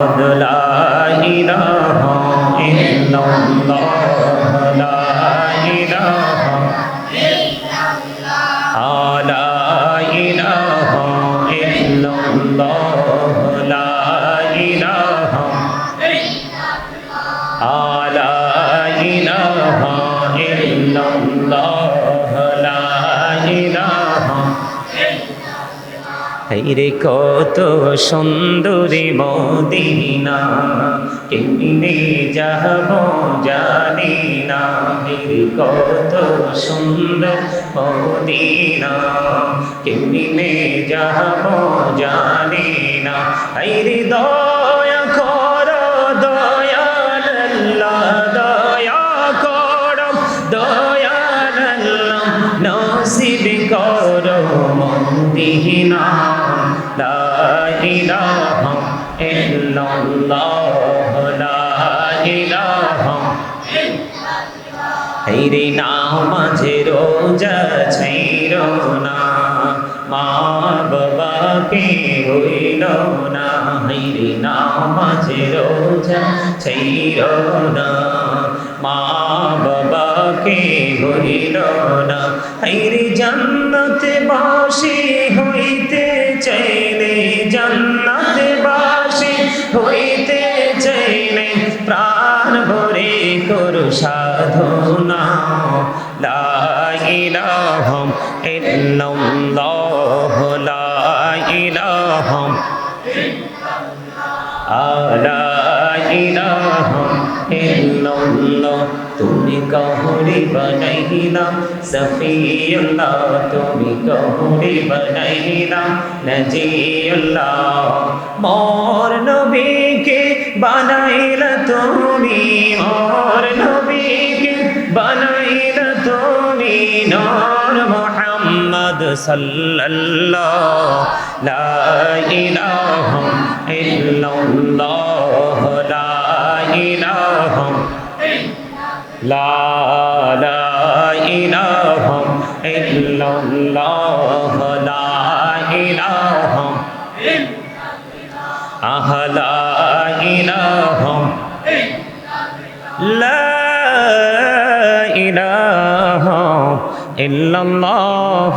لا إله إلا الله لا إله রে কত সুন্দরী মদিনা, কেমনে যাব জানি না। রে কত সুন্দর মদিনা, কেমনে যাব জানি না। রে দয়া বাবাকে হইল না হেরে নাও মাঝে রোজা ছাইর না। মা বাবাকে হইল না হেরে জান্নাতে বাসি হইতে চাইলে জান্নাতে বাসি হইতে চাইলে প্রাণ ভরে করু সাধনা। লা ইলাহা ইল্লাল্লাহ। আলা ইলাহা ইল্লাল্লাহ তুমি কহরে বানাইলাম সফিউল্লাহ তুমি কহরে বানাইলাম নজিউল্লাহ মোর নবীকে বানাইলা তুমি মোর নবীকে বানাইলা তুমি صلى الله لا إله إلا الله لا إله لا لا إله إلا الله لا إله أه لا إله لا إله إلا الله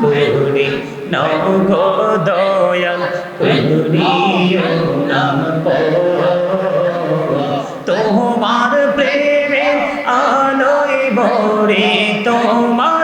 পুরি নগোদয়াল পুরি তোমার প্রেমে আলোয় ভরে তোমার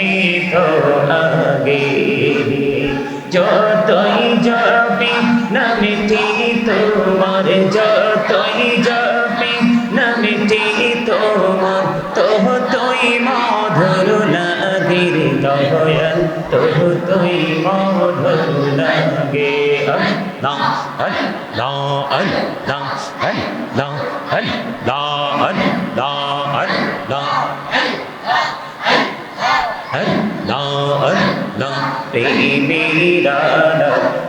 তুই মধুর লাগে আল্লাহ আল্লাহ আল্লাহ আল্লাহ আল্লাহ আল্লাহ আল্লাহ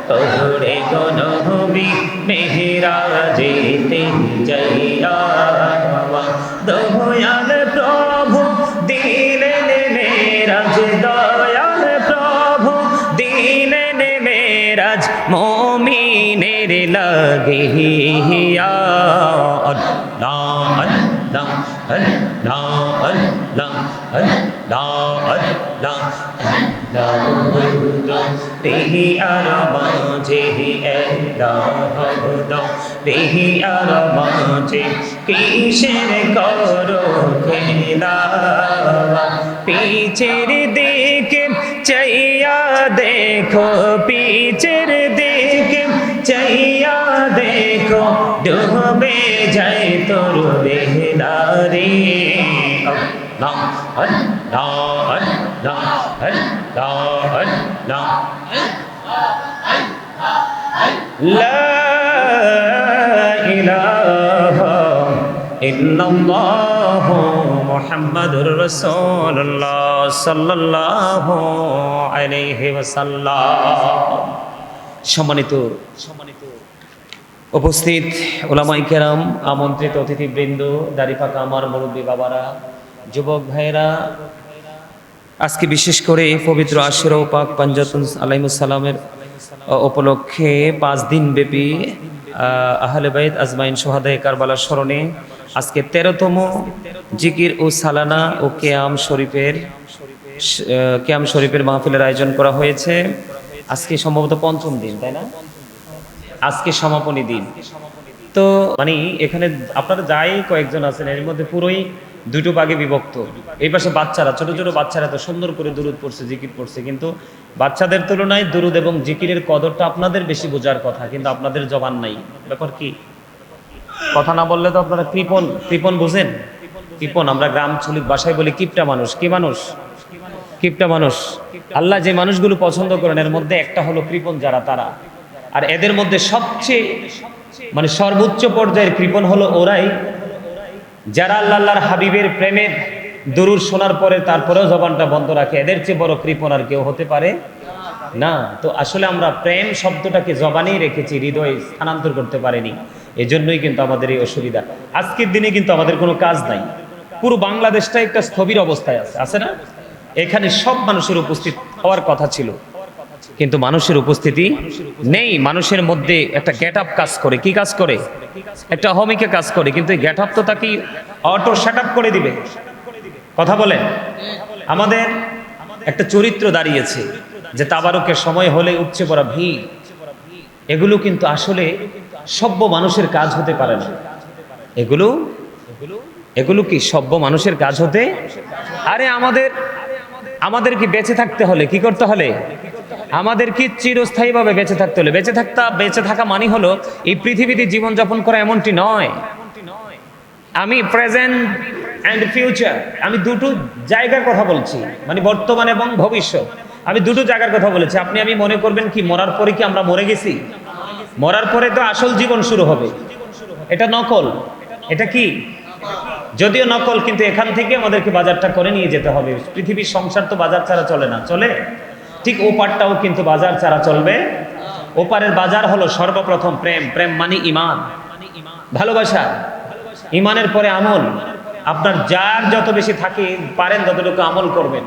তোহরে গনবি মেহরা যেতে যাইয়া দয়াল মেরাজ মমিনের লাগিয়া আল্লাহ আল্লাহ আল্লাহ আল্লাহ আল্লাহ আল্লাহ। দাউদ দেহি আর মাঝে দাউদ দেহি আর কিসের করো খেলা? পিছের দিকে চাইয়া দেখো পিছের দিকে চাইয়া দেখো ডুবে যায় তোর বেহদারে আল্লাহ আল্লাহ আল্লাহ আল্লাহ আল্লাহ لا إله إلا الله মোহাম্মদুর রসুল্লাহ সাল্লাহ আলাইহি সম্মানিত সম্মানিত উপস্থিত ওলামাই কেরাম, আমন্ত্রিত অতিথিবৃন্দ, দাড়িপাকা আমার মুরব্বী বাবারা, যুবক ভাইরা আজকে বিশেষ করে পবিত্র আশির পাক পাঞ্জাত আলাইমুসালামের উপলক্ষে পাঁচ দিন ব্যাপী আহলেবাইদ আজমাইন সোহাদ কারবালার স্মরণে আজকে তেরোতম জিকির ও সালানা ও কেয়াম শরীফের কেয়াম শরীফের মাহফিলের আয়োজন করা হয়েছে। আজকে সম্ভবত পঞ্চম দিন, তাই না? আজকে সমাপনী দিন। তো মানে এখানে আপনারা যাই কয়েকজন আছেন, এর মধ্যে পুরোই দুটো ভাগে বিভক্ত। এই পাশে বাচ্চারা, ছোট ছোট বাচ্চারা তো সুন্দর করে দুরুদ পড়ছে, জিকির পড়ছে, কিন্তু বাচ্চাদের তুলনায় দুরুদ এবং জিকিরের কদরটা আপনাদের বেশি বোঝার কথা, কিন্তু আপনাদের জবান নাই। ব্যাপার কি? কথা না বললে তো আপনারা কৃপন কৃপন বুঝেন? কৃপন, আমরা গ্রাম চলিক বাসায় বলি কিপটা মানুষ? কি মানুষ? কিপটা মানুষ? আল্লাহ যে মানুষগুলো পছন্দ করেন, এর মধ্যে একটা হলো কৃপন যারা তারা। আর এদের মধ্যে সবচেয়ে মানে সর্বোচ্চ পর্যায়ের কৃপন হলো ওরাই, যারা আল্লাহ আল্লাহর হাবিবের প্রেমের দরুর শোনার পরে তারপরেও জবানটা বন্ধ রাখে। এদের চেয়ে বড় কৃপন আর কেউ হতে পারে না। তো আসলে আমরা প্রেম শব্দটাকে জবানেই রেখেছি, হৃদয়ে স্থানান্তর করতে পারিনি। এজন্যই কিন্তু আমাদের এই অসুবিধা। আজকের দিনে কিন্তু আমাদের কোনো কাজ নাই। পুরো বাংলাদেশটা একটা স্থবির অবস্থায় আছে। আছে না? এখানে সব মানুষের উপস্থিত হওয়ার কথা ছিল। কিন্তু মানুষের উপস্থিতি নেই। মানুষের মধ্যে একটা গেট আপ কাজ করে। কি কাজ করে? একটা অহমিকা কাজ করে। কিন্তু গেট আপ তো তাকে অটো সেট আপ করে দিবে। কথা বলেন? আমাদের একটা চরিত্র দাঁড়িয়েছে যে তাবারকের সময় হলে উপচে পড়া ভিড়। এগুলো কিন্তু আসলে সভ্য মানুষের কাজ হতে পারে না। এগুলো এগুলো কি সভ্য মানুষের কাজ হতে? আরে আমাদের আমাদের কি বেঁচে থাকতে হলে? কি করতে হলে? আমাদের কি চিরস্থায়ীভাবে বেঁচে থাকতে হলে? বেঁচে থাকতা, বেঁচে থাকা মানে হলো এই পৃথিবীতে জীবনযাপন করা এমনটি নয়। আমি প্রেজেন্ট অ্যান্ড ফিউচার আমি দুটো জায়গার কথা বলছি মানে বর্তমান এবং ভবিষ্যৎ। আমি দুটো জায়গার কথা বলেছি। আপনি আমি মনে করবেন কি, মরার পরে কি আমরা মরে গেছি? মরার পরে তো আসল জীবন শুরু হবে। এটা নকল। এটা কি? যদিও নকল, কিন্তু এখান থেকে আমাদেরকে বাজারটা করে নিয়ে যেতে হবে। পৃথিবীর সংসার তো বাজার ছাড়া চলে না। চলে? ঠিক ওপারটাও কিন্তু বাজার ছাড়া চলবে। ওপারের বাজার হলো সর্বপ্রথম প্রেম। প্রেম মানে ইমান। ভালোবাসা। ইমানের পরে আমল। আপনার যার যত বেশি থাকে, পারেন ততটুকু আমল করবেন।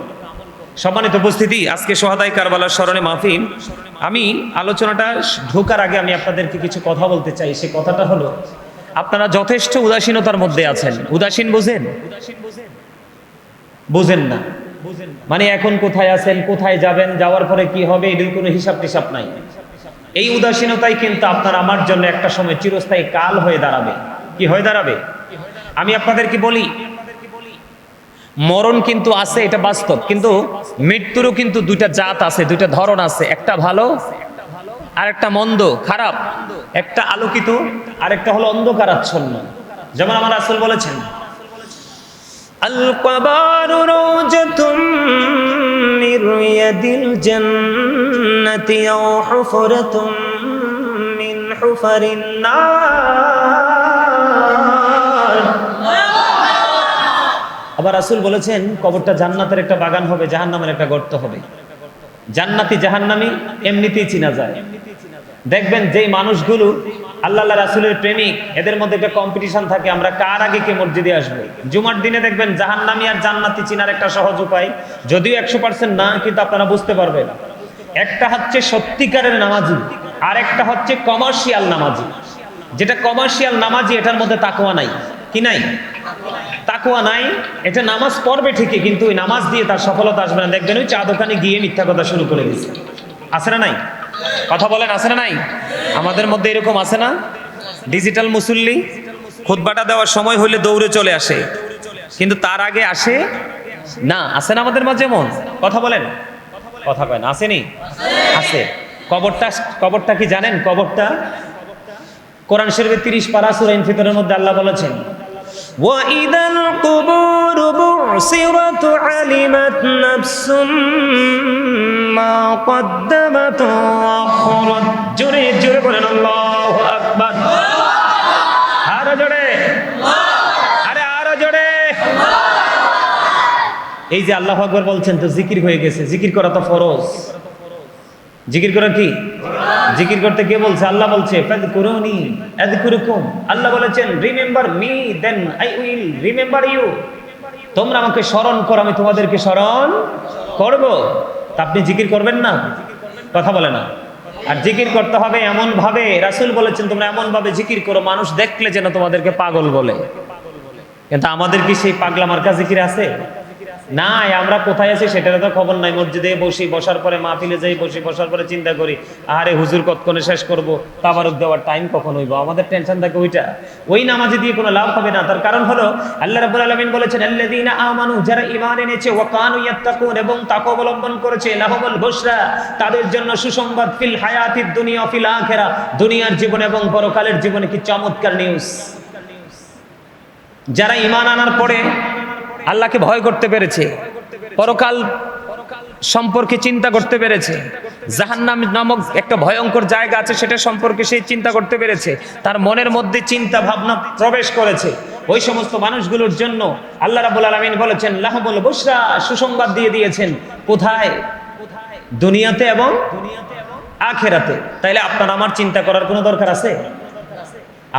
সম্মানিত উপস্থিতি, আজকে সোহাদাই কারবালার স্মরণে মাহফিল। আমি আলোচনাটা ঢোকার আগে আমি আপনাদেরকে কিছু কথা বলতে চাই। সে কথাটা হলো, আপনারা যথেষ্ট উদাসীনতার মধ্যে আছেন। উদাসীন বুঝেন? বোঝেন না। মানে এখন কোথায় আছেন, কোথায় যাবেন, যাওয়ার পরে কি হবে এটির কোনো হিসাব টিসাব নাই। এই উদাসীনতাই কিন্তু আপনার আমার জন্য একটা সময় চিরস্থায়ী কাল হয়ে দাঁড়াবে। কি হয়ে দাঁড়াবে? আমি আপনাদেরকে বলি মরণ কিন্তু আছে, এটা বাস্তব। কিন্তু মৃত্যুরও কিন্তু দুইটা জাত আছে, দুইটা ধরন আছে। একটা ভালো আর একটা মন্দ, খারাপ। একটা আলোকিত আর একটা হলো অন্ধকারাচ্ছন্ন। যেমন আমার আসল বলেছেন, আল আবার রাসূল বলেছেন, কবরটা জান্নাতের একটা বাগান হবে, জাহান্নামের একটা গর্ত হবে। জান্নাতি জাহান্নামি এমনিতেই চিনা যায়। দেখবেন যেই মানুষগুলো আল্লাহ রাসুলের প্রেমিক, এদের মধ্যে একটা কম্পিটিশন থাকে, আমরা কার আগে কে মসজিদে আসব। জুমার দিনে দেখবেন জাহান্নামি আর জান্নাতি চিনার একটা সহজ উপায়, যদিও একশো পার্সেন্ট না, কিন্তু আপনারা বুঝতে পারবেন। একটা হচ্ছে সত্যিকারের নামাজি আর একটা হচ্ছে কমার্শিয়াল নামাজি। যেটা কমার্শিয়াল নামাজি, এটার মধ্যে তাকওয়া নাই। কি নাই? তাকুয়া নাই, এটা নামাজ পড়বে ঠিকই, কিন্তু ওই নামাজ দিয়ে তার সফলতা আসবে না। দেখবেন ওই চা দোকানে গিয়ে মিথ্যা কথা শুরু করে দিচ্ছে আছে না নাই? কথা বলেন, আছে না নাই? আমাদের মধ্যে এরকম আছে না? ডিজিটাল মুসল্লি, খুতবাটা দেওয়ার সময় হলে দৌড়ে চলে আসে। কিন্তু তার আগে আসে? না, আছে না আমাদের মাঝে এমন? কথা বলেন। কথা কয় আসেনি? আছে। কবরটা কবরটা কি জানেন? কবরটা কোরআন শরীফের তিরিশ পারা সুরাইন ফিতরের মধ্যে আল্লাহ বলেছেন وَإِذَا الْقُبُورُ بُعْثِرَتْ عَلِمَتْ نَفْسٌ مَا قَدَّمَتْ وَأَخَّرَتْ জোরে জোরে বলেন আল্লাহু আকবার আরো জোরে আরে আরো জোরে এই যে আল্লাহ আকবার বলছেন তো জিকির হয়ে গেছে জিকির করা তো ফরজ জিকির করা কি? জিকির করতে কে বলছে? আল্লাহ বলছে আল্লাহ বলেছেন remember me then I will remember you তোমরা আমাকে স্মরণ করো, আমি তোমাদেরকে স্মরণ করব। তা আপনি জিকির করবেন না? কথা বলে না। আর জিকির করতে হবে এমন ভাবে রাসূল বলেছেন, তোমরা এমন ভাবে জিকির করো, মানুষ দেখলে যেন তোমাদেরকে পাগল বলে। কিন্তু আমাদের কি সেই পাগলা মার্কা জিকির আছে? নাই, আমরা কোথায় আছি সেটার তো খবর নাই। মসজিদে বসি, বসার পরে মা মাহফিলে যাই, বসি, বসার পরে চিন্তা করি আরে হুজুর কতক্ষণে শেষ করব? তাবারক দেওয়ার টাইম কখন হইব? আমাদের টেনশন থাকে ওইটা। ওই নামাজে দিয়ে কোনো লাভ হবে না। তার কারণ হলো, আল্লাহ রাব্বুল আলামিন বলেছেন, আল্লাযীনা আমানু, যারা ঈমান এনেছে, ওয়া কানু ইয়াত্তাকুন এবং তাকওয়া অবলম্বন করেছে, লাহুমুল বুশরা তাদের জন্য সুসংবাদ, ফিল হায়াতিদ দুনিয়া, ফিল আখিরা, দুনিয়ার জীবন এবং পরকালের জীবনে কি চমৎকার নিউজ যারা ঈমান আনার পরে আল্লাহকে ভয় করতে পেরেছে। পরকাল সম্পর্কে চিন্তা করতে পেরেছে। জাহান্নাম নামক একটা ভয়ঙ্কর জায়গা আছে, সেটা সম্পর্কে সে চিন্তা করতে পেরেছে। তার মনের মধ্যে চিন্তা ভাবনা প্রবেশ করেছে। ওই সমস্ত মানুষগুলোর জন্য আল্লাহ রাবুল আলমিন বলেছেন লাহবুল বসরা সুসংবাদ দিয়ে দিয়েছেন, কোথায়? দুনিয়াতে এবং আখেরাতে। তাইলে আপনার আমার চিন্তা করার কোনো দরকার আছে?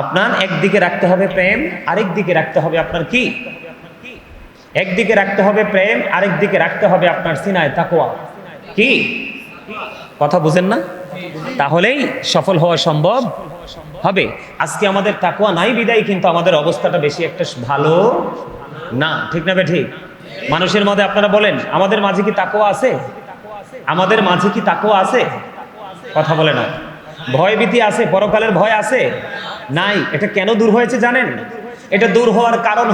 আপনার একদিকে রাখতে হবে প্রেম আরেক দিকে রাখতে হবে আপনার কি? একদিকে রাখতে হবে প্রেম আরেক দিকে রাখতে হবে আপনার সিনায় তাকোয়া কি? কথা বুঝেন না? তাহলেই সফল হওয়া সম্ভব হবে। আজকে আমাদের তাকোয়া নাই বিদায়, কিন্তু আমাদের অবস্থাটা বেশি একটা ভালো না। ঠিক না ঠিক? মানুষের মধ্যে আপনারা বলেন, আমাদের মাঝে কি তাকোয়া আছে? আমাদের মাঝে কি তাকোয়া আছে? কথা বলে না। ভয় ভীতি আছে? পরকালের ভয় আছে? নাই। এটা কেন দূর হয়েছে জানেন? এটা দূর হওয়ার কারণ